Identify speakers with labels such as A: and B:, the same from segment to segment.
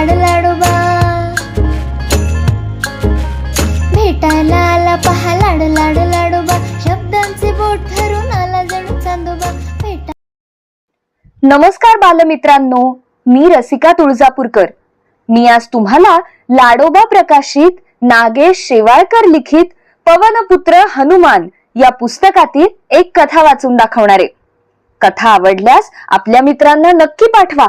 A: लाड लाडोबा भेटायला आला पहा लाड लाड लाडोबा शब्दांचे बोट धरून आला जणू चांदोबा भेटा
B: नमस्कार बालमित्रांनो मी रसिका तुळजापूरकर. मी आज तुम्हाला लाडोबा प्रकाशित नागेश शेवाळकर लिखित पवनपुत्र हनुमान या पुस्तकातील एक कथा वाचून दाखवणार आहे. कथा आवडल्यास आपल्या मित्रांना नक्की पाठवा.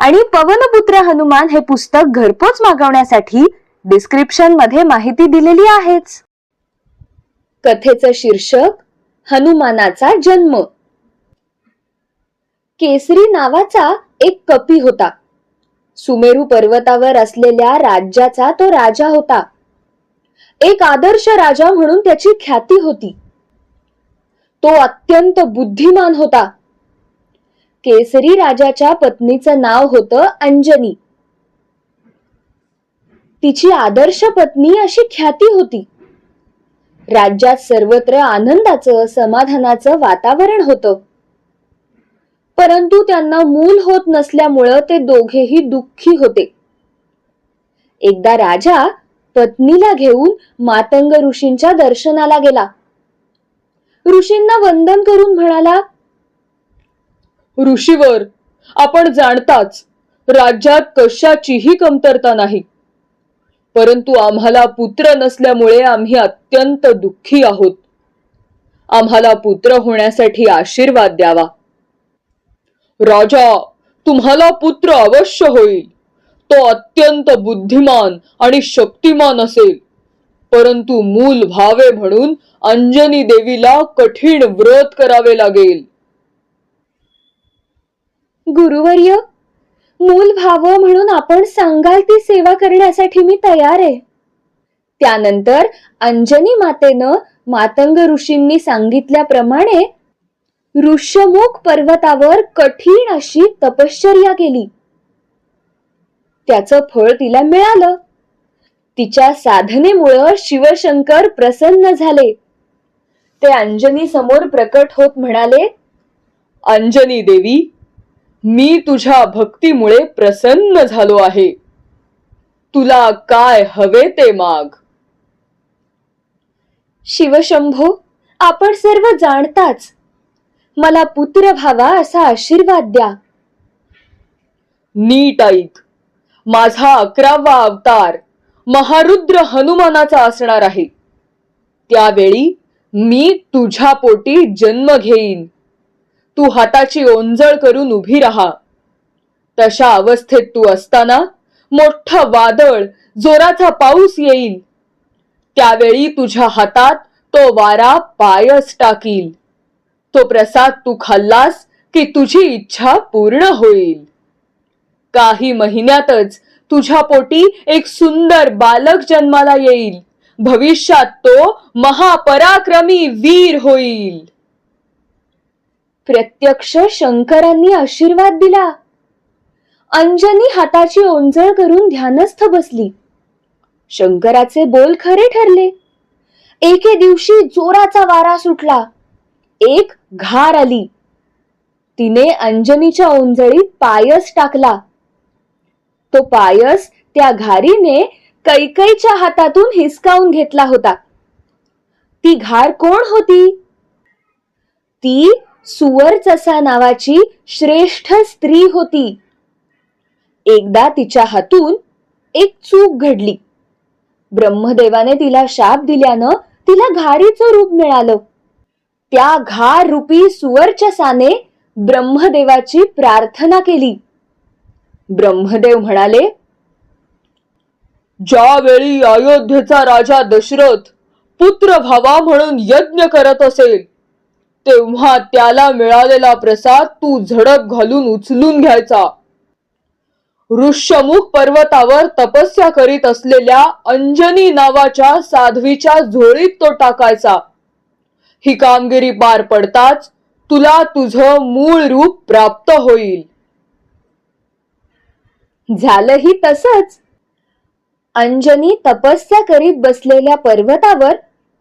B: आणि पवनपुत्र हनुमान हे पुस्तक घरपोच मागवण्यासाठी डिस्क्रिप्शनमध्ये माहिती दिलेली आहेच. कथेचं शीर्षक हनुमानाचा जन्म. केसरी नावाचा एक कपी होता. सुमेरू पर्वतावर असलेल्या राज्याचा तो राजा होता. एक आदर्श राजा म्हणून त्याची ख्याती होती. तो अत्यंत बुद्धिमान होता. केसरी राजाच्या पत्नीचं नाव होतं अंजनी. तिची आदर्श पत्नी अशी ख्याती होती. राज्यात सर्वत्र आनंदाचं समाधानाचं वातावरण होतं. परंतु त्यांना मूल होत नसल्यामुळं ते दोघेही दुःखी होते. एकदा राजा पत्नीला घेऊन मातंग ऋषींच्या दर्शनाला गेला. ऋषींना वंदन करून म्हणाला
C: ऋषीवर. आपण जाणताच राज्यात कशाचीही कमतरता नाही. परंतु आम्हाला पुत्र नसल्यामुळे आम्ही अत्यंत दुःखी आहोत. आम्हाला पुत्र होण्यासाठी आशीर्वाद द्यावा. राजा तुम्हाला पुत्र अवश्य होईल. तो अत्यंत बुद्धिमान आणि शक्तिमान असेल. परंतु मूल व्हावे म्हणून अंजनी देवीला कठीण व्रत करावे लागेल.
B: गुरुवर्य. मूल व्हावं म्हणून आपण सांगाल ती सेवा करण्यासाठी मी तयार आहे. त्यानंतर अंजनी मातेनं मातंग ऋषींनी सांगितल्याप्रमाणे ऋष्यमुख पर्वतावर कठीण अशी तपश्चर्या केली. त्याचं फळ तिला मिळालं. तिच्या साधनेमुळं शिवशंकर प्रसन्न झाले. ते अंजनी समोर प्रकट होत म्हणाले
C: अंजनी देवी मी तुझ्या भक्तीमुळे प्रसन्न झालो आहे. तुला काय हवे ते माग.
B: शिवशंभो आपण सर्व जाणताच. मला पुत्र व्हावा असा आशीर्वाद द्या.
C: नीट ऐक. माझा अकरावा अवतार महारुद्र हनुमानाचा असणार आहे. त्यावेळी मी तुझ्या पोटी जन्म घेईन. तू हाताची ओंजळ करून उभी राहा. तशा अवस्थेत तू असताना मोठं वादळ जोराचा पाऊस येईल. त्यावेळी तुझ्या हातात तो वारा पायस टाकील. तो प्रसाद तू खाल्लास की तुझी इच्छा पूर्ण होईल. काही महिन्यातच तुझ्या पोटी एक सुंदर बालक जन्माला येईल. भविष्यात तो महापराक्रमी वीर होईल.
B: प्रत्यक्ष शंकरांनी आशीर्वाद दिला. अंजनी हाताची ओंजळ करून ध्यानस्थ बसली. शंकराचे बोल खरे ठरले. एके दिवशी जोराचा वारा सुटला. एक घार आली. तिने अंजनीच्या ओंजळीत पायस टाकला. तो पायस त्या घारीने कैकईच्या हातातून हिसकावून घेतला होता. ती घार कोण होती? ती सुवरचसा नावाची श्रेष्ठ स्त्री होती. एकदा तिच्या हातून एक चूक घडली. ब्रह्मदेवाने तिला शाप दिल्यानं तिला घारीचं रूप मिळालं. त्या घार रूपी सुवरचसाने ब्रह्मदेवाची प्रार्थना केली. ब्रह्मदेव म्हणाले
C: ज्यावेळी अयोध्येचा राजा दशरथ पुत्र व्हावा म्हणून यज्ञ करत असेल तेव्हा त्याला मिळालेला प्रसाद तू झडप घालून उचलून घ्यायचा. ऋष्यमुख पर्वतावर तपस्या करीत असलेल्या अंजनी नावाच्या साध्वीच्या झोळीत तो टाकायचा. ही कामगिरी पार पडताच तुला तुझं मूळ रूप प्राप्त होईल.
B: झालंही तसंच. अंजनी तपस्या करीत बसलेल्या पर्वतावर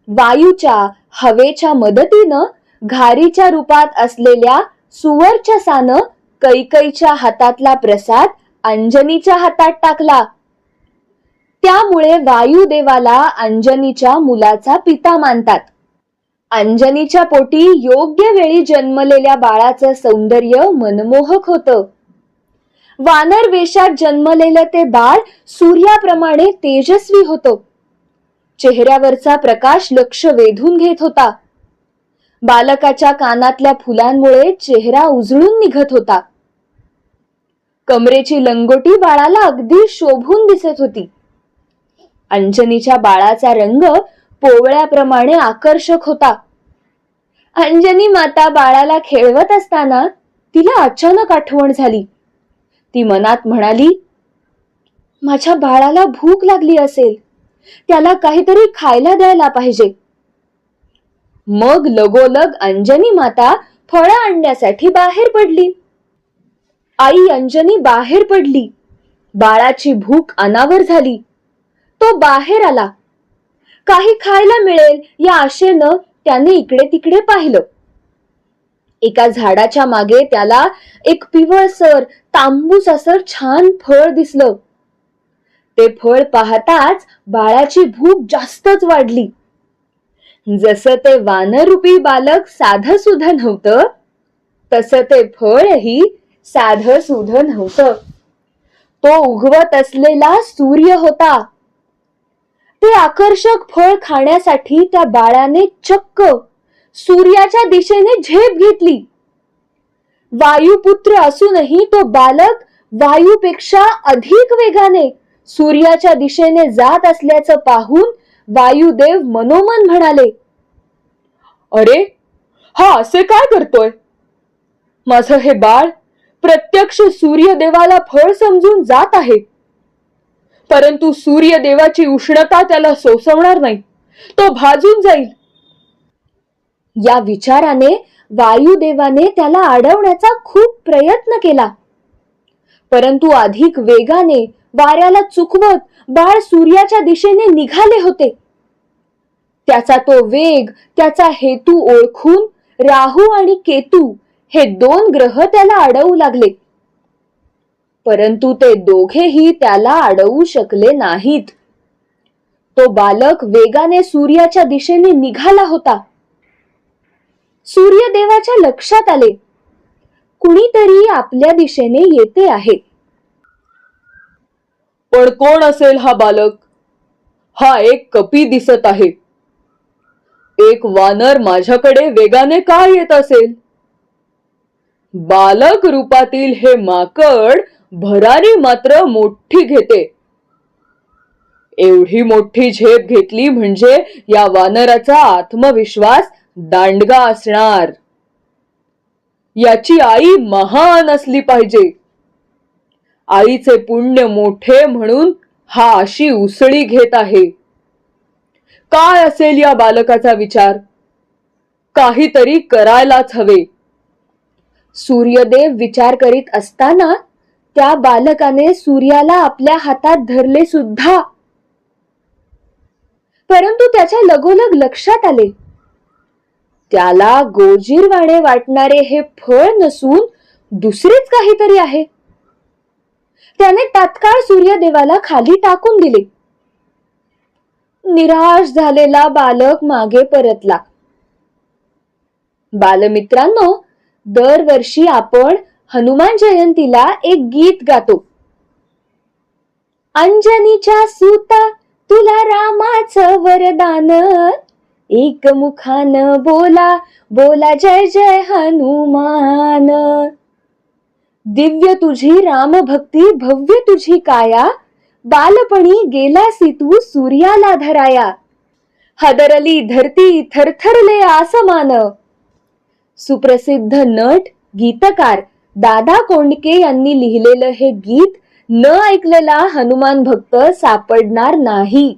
B: वायूच्या हवेच्या मदतीनं घारीच्या रूपात असलेल्या सुवरच्या सानं कैकईच्या हातातला प्रसाद अंजनीच्या हातात टाकला. त्यामुळे वायुदेवाला अंजनीच्या मुलाचा पिता मानतात. अंजनीच्या पोटी योग्य वेळी जन्मलेल्या बाळाचं सौंदर्य मनमोहक होतं. वानर वेशात जन्मलेलं ते बाळ सूर्याप्रमाणे तेजस्वी होतं. चेहऱ्यावरचा प्रकाश लक्ष वेधून घेत होता. बालकाच्या कानातल्या फुलांमुळे चेहरा उजळून निघत होता. कमरेची लंगोटी बाळाला अगदी शोभून दिसत होती. अंजनीच्या बाळाचा रंग पोवळ्याप्रमाणे आकर्षक होता. अंजनी माता बाळाला खेळवत असताना तिला अचानक आठवण झाली. ती मनात म्हणाली माझ्या बाळाला भूक लागली असेल. त्याला काहीतरी खायला द्यायला पाहिजे. मग लगोलग अंजनी माता फळं आणण्यासाठी बाहेर पडली. आई अंजनी बाहेर पडली. बाळाची भूक अनावर झाली. तो बाहेर आला. काही खायला मिळेल या आशेनं त्याने इकडे तिकडे पाहिलं. एका झाडाच्या मागे त्याला एक पिवळसर तांबूससर छान फळ दिसलं. ते फळ पाहताच बाळाची भूक जास्तच वाढली. जसं ते वानरूपी बालक साधं सुध नव्हतं तसं ते फळही साधं सुध नव्हतं. तो उगवत असलेला सूर्य होता. ते आकर्षक फळ खाण्यासाठी त्या बाळाने चक्क सूर्याच्या दिशेने झेप घेतली. वायुपुत्र असूनही तो बालक वायूपेक्षा अधिक वेगाने सूर्याच्या दिशेने जात असल्याचं पाहून वायुदेव मनोमन म्हणाले
C: अरे हा असे काय करतोय? माझं हे बाळ प्रत्यक्ष सूर्यदेवाला फळ समजून जात आहे. परंतु सूर्यदेवाची उष्णता त्याला सोसवणार नाही. तो भाजून जाईल.
B: या विचाराने वायुदेवाने त्याला अडवण्याचा खूप प्रयत्न केला. परंतु अधिक वेगाने वाऱ्याला चुकवत बाळ सूर्याच्या दिशेने निघाले होते. त्याचा तो वेग त्याचा हेतू ओळखून राहू आणि केतू हे दोन ग्रह त्याला अडवू लागले. परंतु ते दोघेही त्याला अडवू शकले नाहीत. तो बालक वेगाने सूर्याच्या दिशेने निघाला होता. सूर्यदेवाच्या लक्षात आले. कुणीतरी आपल्या दिशेने येते आहे.
C: पण कोण असेल हा बालक? हा एक कपी दिसत आहे. एक वानर माझ्याकडे वेगाने का येत असेल? बालक रूपातील हे माकड भरारी मात्र मोठी घेते. एवढी मोठी झेप घेतली म्हणजे या वानराचा आत्मविश्वास दांडगा असणार. याची आई महान असली पाहिजे. आईचे पुण्य मोठे म्हणून हा अशी उसळी घेत आहे. काय असेल या बालकाचा विचार? काहीतरी करायलाच हवे.
B: सूर्यदेव विचार करीत असताना त्या बालकाने सूर्याला आपल्या हातात धरले सुद्धा. परंतु त्याच्या लगोलग लक्षात आले. त्याला गोजीरवाणे वाटणारे हे फळ नसून दुसरेच काहीतरी आहे. त्याने तात्काळ सूर्यदेवाला खाली टाकून दिले. निराश झालेला बालक मागे परतला. बालमित्रांनो दरवर्षी आपण हनुमान जयंतीला एक गीत गातो. अंजनीच्या सुता तुला रामाच वरदान. एक मुखान बोला बोला जय जय हनुमान. दिव्य तुझी रामभक्ती भव्य तुझी काया बालपणी गेलासी तू सूर्याला धराया. हदरली धरती थरथरले आसमान. सुप्रसिद्ध नट गीतकार दादा कोंडके यांनी लिहिलेलं हे गीत न ऐकलेला हनुमान भक्त सापडणार नाही.